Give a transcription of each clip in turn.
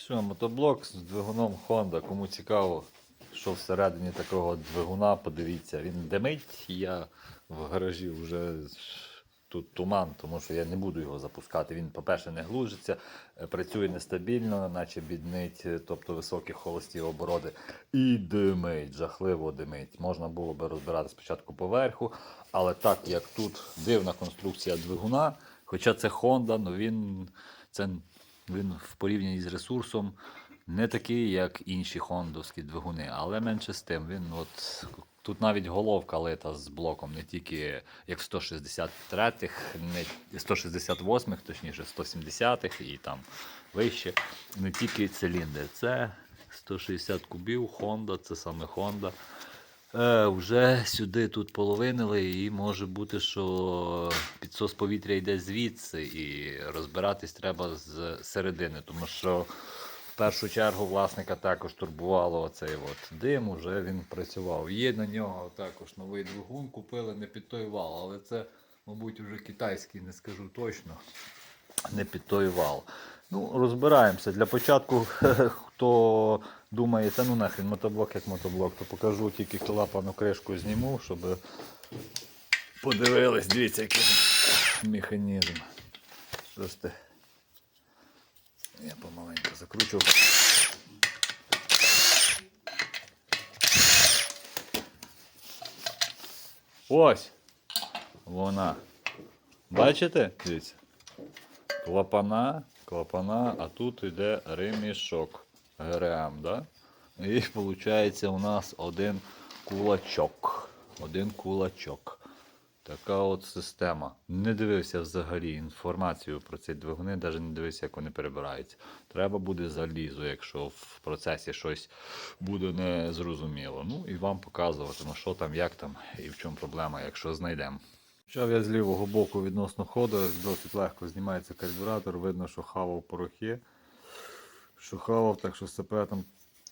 Що, мотоблок з двигуном Honda. Кому цікаво, що всередині такого двигуна, подивіться, він димить. Я в гаражі вже тут туман, тому що я не буду його запускати. Він, по-перше, не глужиться, е, працює нестабільно, наче біднить, е, тобто високі холості обороти. І димить, жахливо димить. Можна було би розбирати спочатку поверху, але так як тут дивна конструкція двигуна, хоча це Honda, ну він, це, він в порівнянні з ресурсом не такий, як інші хондовські двигуни, але менше з тим. Він от тут навіть головка лита з блоком, не тільки як 163-х, не 168-х, точніше 170-х і там вище, не тільки циліндр. Це 160 кубів, Honda, це саме Honda. Е, вже сюди тут половинили, і може бути, що підсос повітря йде звідси, і розбиратись треба з середини, тому що в першу чергу власника також турбувало оцей от дим, уже він працював. Є на нього також новий двигун, купили не під той вал, але це, мабуть, вже китайський, не скажу точно. Не під той вал. Ну, розбираємося. Для початку, хто думає, та ну нахрен мотоблок як мотоблок, то покажу тільки клапану кришку зніму, щоб подивились, дивіться, який механізм. Просто я помаленьку закручу. Ось вона. Бачите? Дивіться. Клапана, клапана, а тут йде ремішок ГРМ, да? І виходить у нас один кулачок. Один кулачок. Така от система. Не дивився взагалі інформацію про ці двигуни, навіть не дивився, як вони перебираються. Треба буде залізу, якщо в процесі щось буде незрозуміло. Ну і вам показувати, ну що там, як там і в чому проблема, якщо знайдемо. Почав я з лівого боку відносно ходу, досить легко знімається карбюратор, видно, що хавав порохи. Що хавав, так що з сепаратом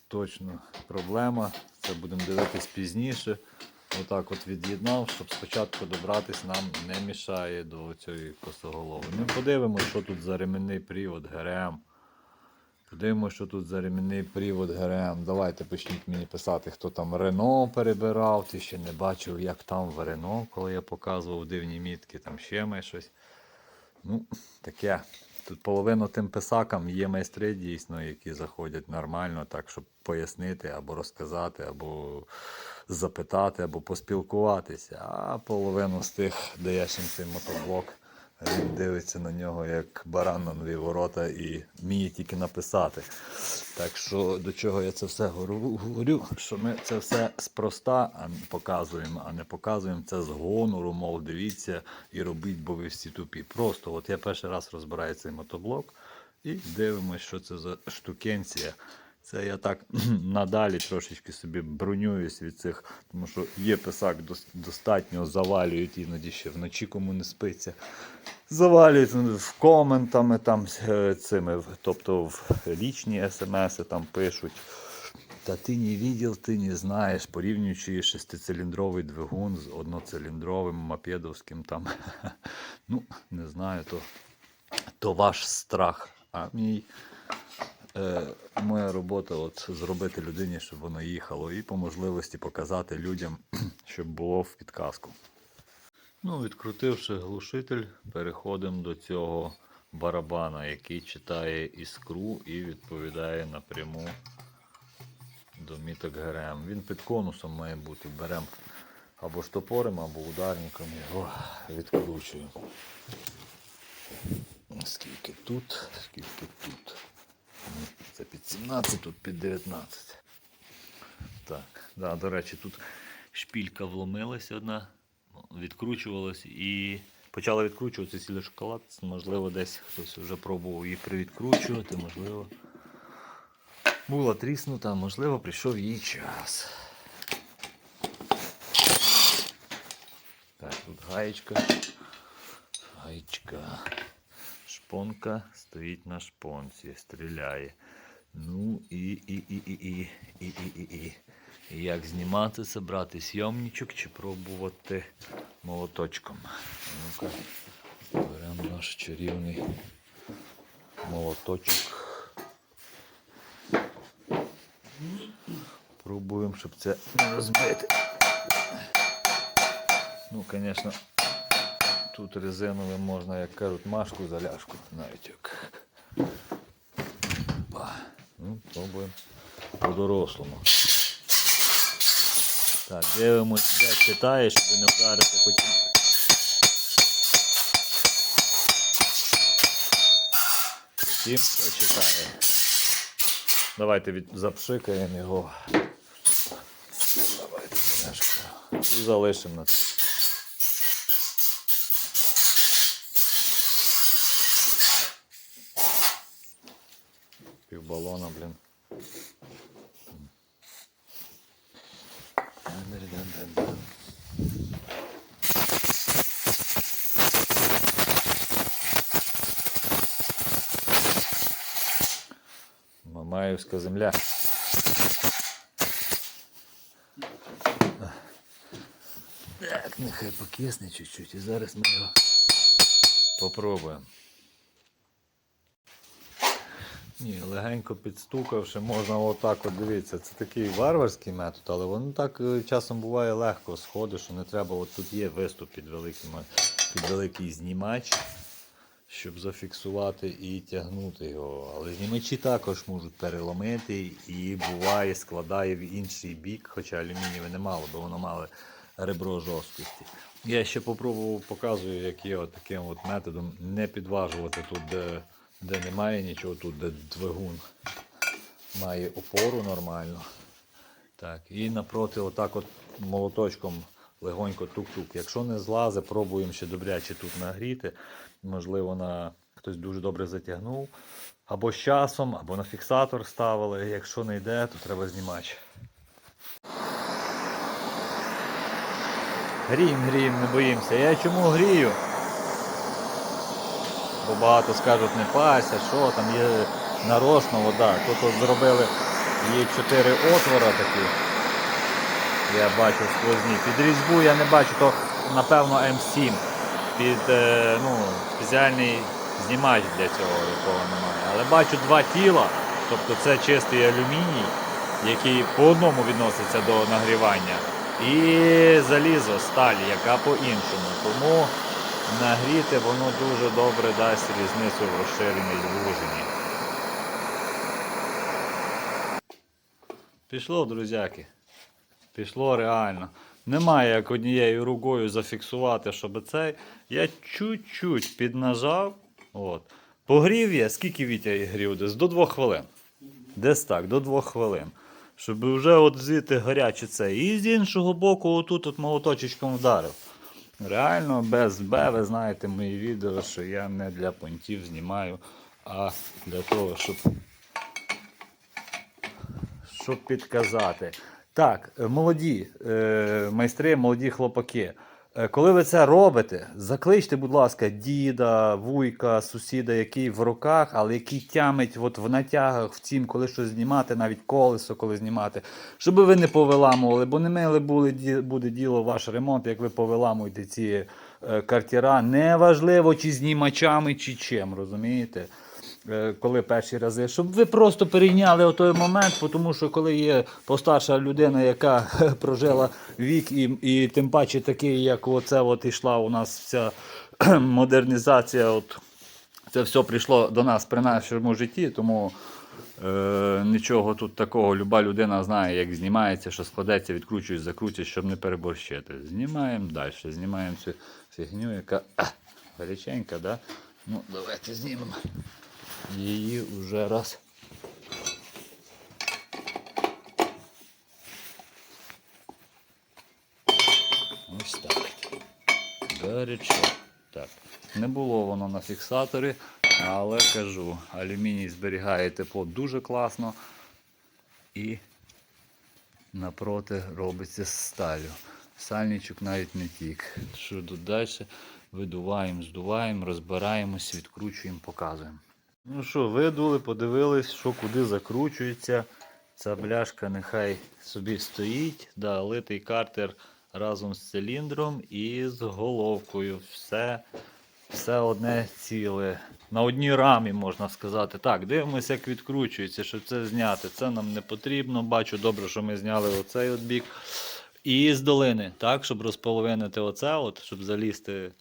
точно проблема. Це будемо дивитись пізніше. Отак от від'єднав, щоб спочатку добратись нам не мішає до цієї косоголови. Ми подивимося, що тут за ременний привод ГРМ. Подивимося, що тут за ременний привод ГРМ. Давайте почніть мені писати, хто там Рено перебирав. Ти ще не бачив, як там в Рено, коли я показував дивні мітки, там ще ми щось. Ну, таке. Тут половину тим писакам є майстри дійсно, які заходять нормально, так, щоб пояснити або розказати, або запитати, або поспілкуватися. А половину з тих, де я ще цей мотоблок, він дивиться на нього як баран на нові ворота і вміє тільки написати. Так що до чого я це все говорю, що ми це все спроста показуємо, а не показуємо це з гонору, мов дивіться і робіть, бо ви всі тупі. Просто от я перший раз розбираю цей мотоблок і дивимося, що це за штукенція. Це я так надалі трошечки собі бронююсь від цих, тому що є писак достатньо, завалюють іноді ще вночі кому не спиться. Завалюють в коментами там е, цими, тобто в лічні смс там пишуть. Та ти не видів, ти не знаєш, порівнюючи шестициліндровий двигун з одноциліндровим мопедовським там. Ну, не знаю, то, то ваш страх. А мій моя робота от зробити людині, щоб воно їхало, і по можливості показати людям, щоб було в підказку. Ну, відкрутивши глушитель, переходимо до цього барабана, який читає іскру і відповідає напряму до міток ГРМ. Він під конусом має бути. Беремо або штопором, або ударником його відкручуємо. Скільки тут, скільки тут. Ну, Це під 17, тут під 19. Так, да, до речі, тут шпілька вломилася одна, відкручувалась і почала відкручуватися сілий шоколад. Можливо, десь хтось вже пробував її привідкручувати, можливо. Була тріснута, можливо, прийшов її час. Так, тут гаєчка. Гаєчка шпонка стоїть на шпонці, стріляє. Ну і і і і і і і і і. як знімати це, брати сйомничок чи пробувати молоточком. Ну-ка, беремо наш чарівний молоточок. Пробуємо, щоб це не розбити. Ну, звісно тут резиновим можна, як кажуть, машку заляшку навіть як. Ну, пробуємо по-дорослому. Так, дивимось, де читає, щоб не вдарити потім. Потім прочитає. Давайте від... запшикаємо його. Давайте. І залишимо на це. Мамаївська земля. Так, нехай покисне чуть-чуть і зараз ми його попробуємо. Ні, легенько підстукавши, можна отак от дивитися. Це такий варварський метод, але воно так е, часом буває легко сходить, що не треба. От тут є виступ під великим, під великий знімач, щоб зафіксувати і тягнути його. Але знімачі також можуть переломити і буває складає в інший бік, хоча алюмінієве не мало, бо воно мало ребро жорсткості. Я ще попробував, показую, як є таким от методом не підважувати тут, де, де немає нічого, тут де двигун має опору нормально. Так, і напроти, отак от молоточком легонько тук-тук. Якщо не злазить, пробуємо ще добряче тут нагріти. Можливо, на хтось дуже добре затягнув. Або з часом, або на фіксатор ставили. Якщо не йде, то треба знімач. Грієм, грієм, не боїмося. Я чому грію? Бо багато скажуть не пася, що там є нарочно вода. Тут зробили є чотири отвора такі. Я бачу сквозні. Під різьбу я не бачу, то напевно М7. Під е, ну, спеціальний знімач для цього, якого немає. Але бачу два тіла, тобто це чистий алюміній, який по одному відноситься до нагрівання. І залізо, сталь, яка по-іншому. Тому нагріти воно дуже добре дасть різницю в розширеній звуженні. Пішло, друзяки. Пішло реально. Немає як однією рукою зафіксувати, щоб цей. Я чуть-чуть піднажав. От. Погрів я, скільки Вітя грів? Десь до 2 хвилин. Десь так, до 2 хвилин. Щоб вже от звідти гаряче це. І з іншого боку, отут от молоточечком вдарив. Реально без Б, ви знаєте мої відео, що я не для понтів знімаю, а для того, щоб щоб підказати. Так, е, молоді е, майстри, молоді хлопаки. е, Коли ви це робите, закличте, будь ласка, діда, вуйка, сусіда, який в руках, але який тямить от в натягах, в цім, коли щось знімати, навіть колесо, коли знімати, щоб ви не повиламували, бо не миле були, буде діло ваш ремонт, як ви повиламуєте ці е, картіра. Неважливо, чи знімачами, чи чим, розумієте? Е, коли перші рази, щоб ви просто перейняли той момент, тому що коли є постарша людина, яка прожила вік, і, і тим паче такий, як оце от ішла у нас вся модернізація, от це все прийшло до нас при нашому житті, тому е, нічого тут такого. Люба людина знає, як знімається, що складеться, відкручуєш, закручуєш, щоб не переборщити. Знімаємо далі, знімаємо цю фігню, яка а, гаряченька, да? Ну, давайте знімемо її вже раз. Ось так. Гарячо. Так. Не було воно на фіксаторі, але кажу, алюміній зберігає тепло дуже класно і напроти робиться з сталю. Сальничок навіть не тік. Що тут далі? Видуваємо, здуваємо, розбираємось, відкручуємо, показуємо. Ну що, видули, подивились, що куди закручується. Ця бляшка нехай собі стоїть. Да, литий картер разом з циліндром і з головкою. Все, все одне ціле. на одній рамі, можна сказати. Так, дивимося, як відкручується, щоб це зняти. Це нам не потрібно. Бачу добре, що ми зняли оцей от бік. І з долини, так, щоб розполовинити оце, от, щоб залізти,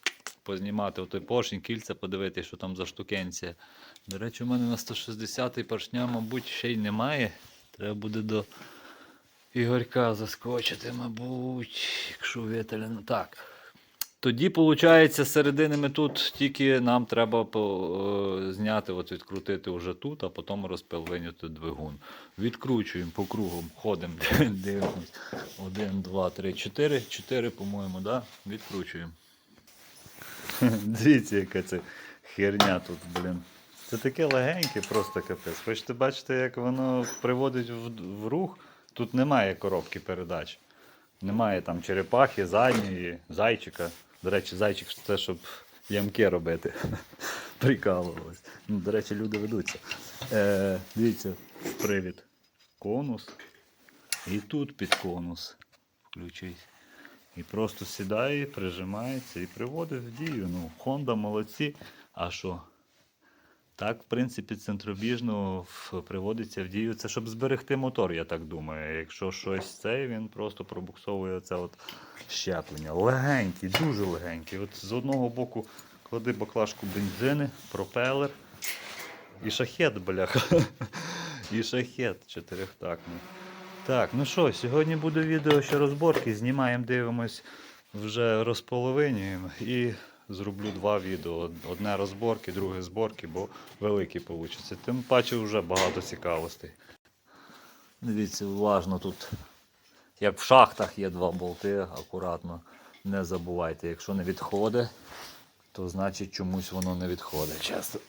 познімати отой поршень, кільця, подивитися, що там за штукенція. До речі, у мене на 160-й поршня, мабуть, ще й немає. Треба буде до Ігорька заскочити, мабуть, якщо вітеля. Ну так. Тоді, виходить, середини ми тут тільки нам треба е, зняти, от відкрутити вже тут, а потім розпилвиняти двигун. Відкручуємо по кругу, ходимо, дивимось. Один, два, три, чотири. Чотири, по-моєму, да? відкручуємо. Дивіться, яка це херня тут, блін. Це таке легеньке, просто капець. Хочете бачити, як воно приводить в, в рух? Тут немає коробки передач. Немає там черепахи, задньої, зайчика. До речі, зайчик це щоб ямки робити. Прикалувалось. Ну, до речі, люди ведуться. Е, дивіться, привід. Конус. І тут під конус. Включись. І просто сідає, прижимається і приводить в дію. Ну, Honda молодці. А що? Так, в принципі, центробіжно приводиться в дію. Це щоб зберегти мотор, я так думаю. Якщо щось це, він просто пробуксовує це от щеплення. Легенький, дуже легенький. От з одного боку клади баклажку бензини, пропелер і шахет, бляха. І шахет чотирьохтактний. Так, ну що, сьогодні буде відео ще розборки. Знімаємо, дивимось, вже розполовинюємо і зроблю два відео. Одне розборки, друге зборки, бо великі вийде. Тим паче вже багато цікавостей. Дивіться, уважно тут. Як в шахтах є два болти, акуратно не забувайте. Якщо не відходить, то значить чомусь воно не відходить часто.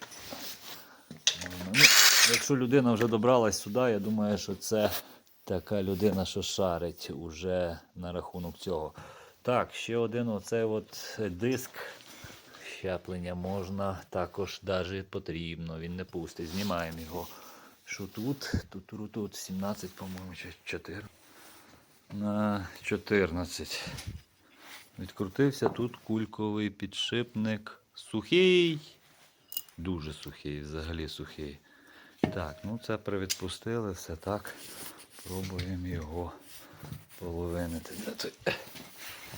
Ну, якщо людина вже добралась сюди, я думаю, що це така людина, що шарить уже на рахунок цього. Так, ще один оцей от диск щеплення можна, також навіть потрібно, він не пустить. Знімаємо його. Що тут? Тут, тут, тут 17, по-моєму, чи 4. На 14. Відкрутився тут кульковий підшипник. Сухий. Дуже сухий, взагалі сухий. Так, ну це привідпустили, все так. Пробуємо його половинити.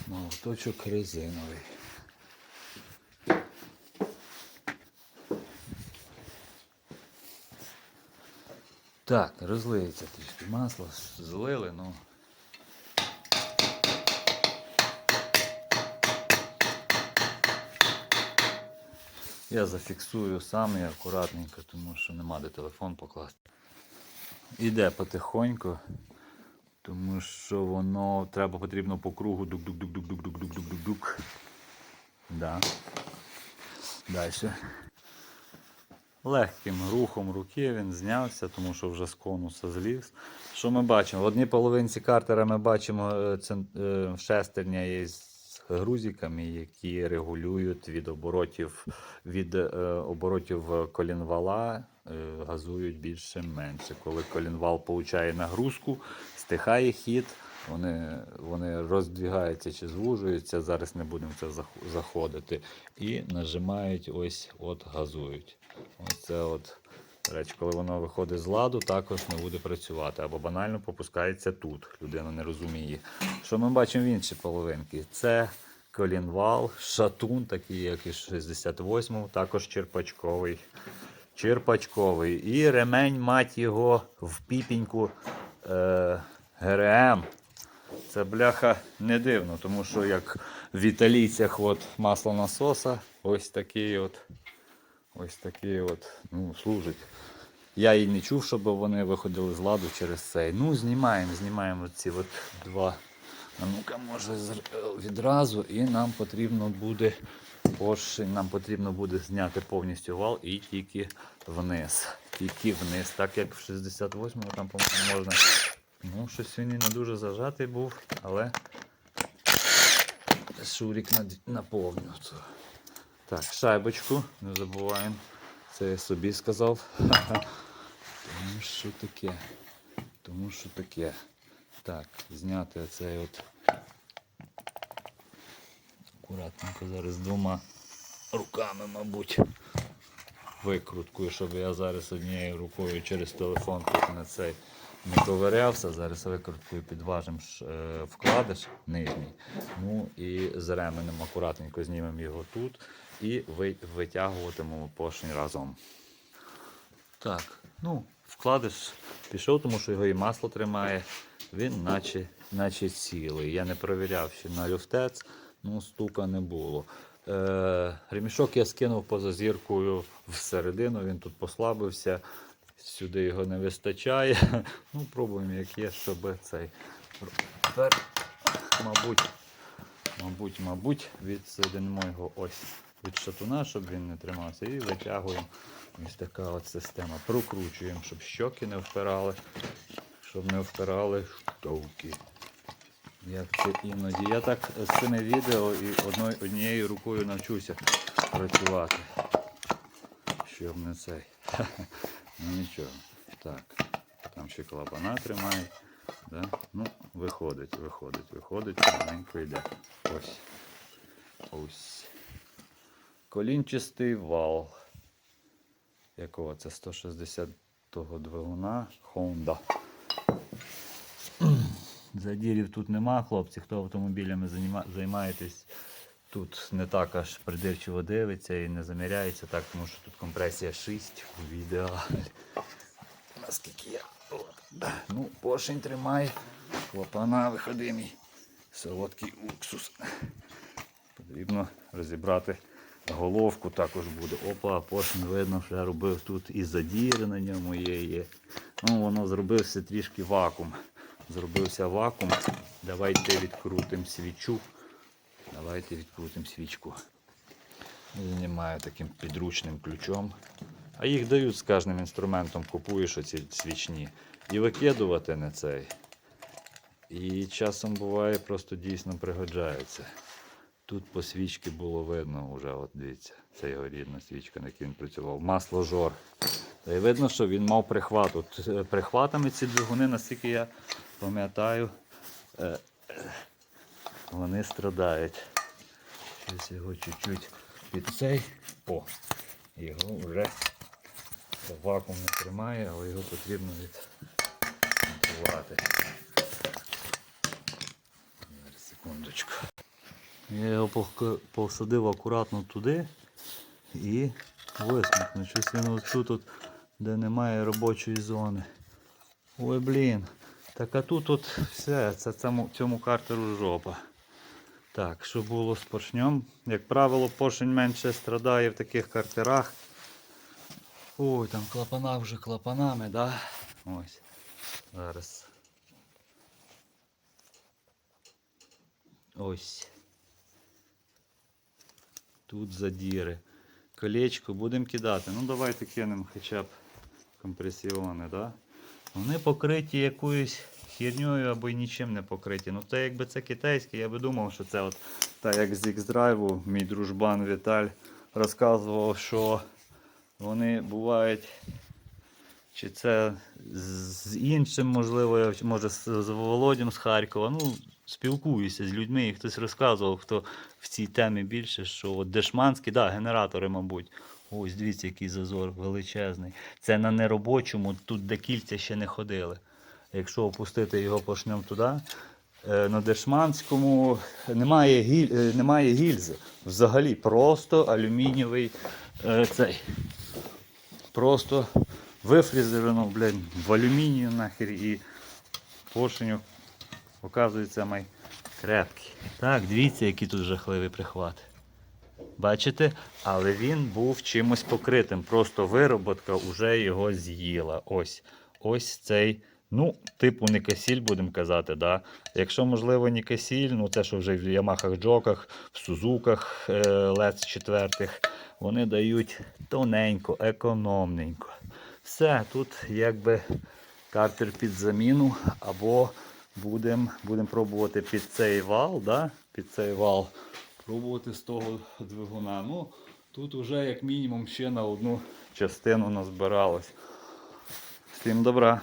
Молоточок резиновий. Так, розлиється трішки масло, злили, ну. Я зафіксую сам і акуратненько, тому що нема де телефон покласти. Іде потихоньку, тому що воно треба потрібно по кругу дук-дук-дук-дук-дук-дук-дук-дук-дук. Да. Далі. Легким рухом руки він знявся, тому що вже з конуса зліз. Що ми бачимо? В одній половинці картера ми бачимо е, е, шестерня із грузиками, які регулюють від оборотів від е, оборотів колінвала, газують більше менше. Коли колінвал получає нагрузку, стихає хід, вони, вони роздвігаються чи звужуються. Зараз не будемо це заходити. І нажимають ось от газують. Оце от. Речі, коли воно виходить з ладу, також не буде працювати. Або банально попускається тут. Людина не розуміє. Що ми бачимо в іншій половинці? Це колінвал, шатун, такий, як і 68-му, також черпачковий. Черпачковий. І ремень, мать його, в піпіньку е, ГРМ. Це бляха не дивно, тому що як в італійцях от масло насоса, ось такий от. Ось такий от, ну, служить. Я і не чув, щоб вони виходили з ладу через цей. Ну, знімаємо, знімаємо ці от два. А ну-ка, може відразу. І нам потрібно буде поршень, нам потрібно буде зняти повністю вал і тільки вниз. Тільки вниз. Так як в 68-му там, можна. Ну, щось він не дуже зажатий був, але Шурік наповнив. Так, шайбочку, не забуваємо. Це я собі сказав. Тому що таке. Тому що таке. Так, зняти оцей от. Акуратненько зараз двома руками, мабуть. викруткою, щоб я зараз однією рукою через телефон на цей не ковирявся. Зараз викруткою підважимо е, вкладиш нижній. Ну і з ременем акуратненько знімемо його тут і ви- витягуватимемо поршень разом. Так, ну, вкладиш пішов, тому що його і масло тримає. Він наче, наче цілий. Я не провіряв ще на люфтець, ну стука не було. Е, ремішок я скинув поза зіркою всередину, він тут послабився, сюди його не вистачає. Ну, пробуємо, як є, щоб цей. Тепер, мабуть, мабуть, мабуть, відсоединимо його ось від шатуна, щоб він не тримався, і витягуємо. Ось така от система. Прокручуємо, щоб щоки не впирали, щоб не впирали штовки. Як це іноді. Я так з цими відео і одною, однією рукою навчуся працювати. Щоб не цей. Ну нічого. Так. Там ще клапана тримає. Да? Ну, виходить, виходить, виходить, маленько йде. Ось. Ось. Колінчастий вал. Якого це 160-го двигуна Honda. Задірів тут нема, хлопці, хто автомобілями займаєтесь. Тут не так аж придирчиво дивиться і не заміряється так, тому що тут компресія 6 в ідеалі. Наскільки я. Ну, поршень тримає. Клапана виходимі. Солодкий уксус. Потрібно розібрати головку також буде. Опа, поршень видно, що я робив тут і задіри на ньому є. є. Ну, воно зробився трішки вакуум. Зробився вакуум. Давайте відкрутимо свічу. Давайте відкрутимо свічку. Знімаю таким підручним ключом. А їх дають з кожним інструментом, купуєш оці свічні. І викидувати не цей. І часом буває, просто дійсно пригоджається. Тут по свічці було видно вже, от дивіться, це його рідна свічка, на якій він працював. Масло жор. Видно, що він мав прихват. От, е, прихватами ці двигуни, наскільки я пам'ятаю, е, вони страдають. Щось його чуть-чуть під цей. О, його вже вакуум не тримає, але його потрібно відкривати. Секундочку. Я його посадив акуратно туди і висмикну. Щось він ось тут, де немає робочої зони. Ой, блін. Так а тут от все, це цьому, цьому картеру жопа. Так, що було з поршнем? Як правило, поршень менше страдає в таких картерах. Ой, там клапана вже клапанами, да? Ось. Зараз. Ось. Тут задіри. Колечко будемо кидати. Ну давайте кинемо хоча б компресіони, да? Вони покриті якоюсь херньою або й нічим не покриті. Ну це якби це китайське, я би думав, що це от так як з X-Drive, мій дружбан Віталь розказував, що вони бувають. Чи це з іншим, можливо, може з, Володям з Харкова. Ну, спілкуюся з людьми, і хтось розказував, хто в цій темі більше, що дешманські, да, генератори, мабуть. Ось дивіться, який зазор величезний. Це на неробочому, тут де кільця ще не ходили. Якщо опустити його поршнем туди, е, на дешманському немає, гіль, е, немає гільзи. Взагалі просто алюмінієвий е, цей. Просто вифрізовано, блядь, в алюмінію нахер і поршень, оказується, май крепкий. Так, дивіться, який тут жахливий прихват. Бачите? Але він був чимось покритим. Просто вироботка вже його з'їла. Ось. Ось цей. Ну, типу Никасіль, будемо казати, да. Якщо, можливо, Нікасіль, ну це що вже в Ямахах Джоках, в Сузуках Лец 4, вони дають тоненько, економненько. Все, тут якби картер під заміну, або будемо будем пробувати під цей вал, да? під цей вал пробувати з того двигуна. Ну, тут вже як мінімум ще на одну частину назбиралось. Всім добра.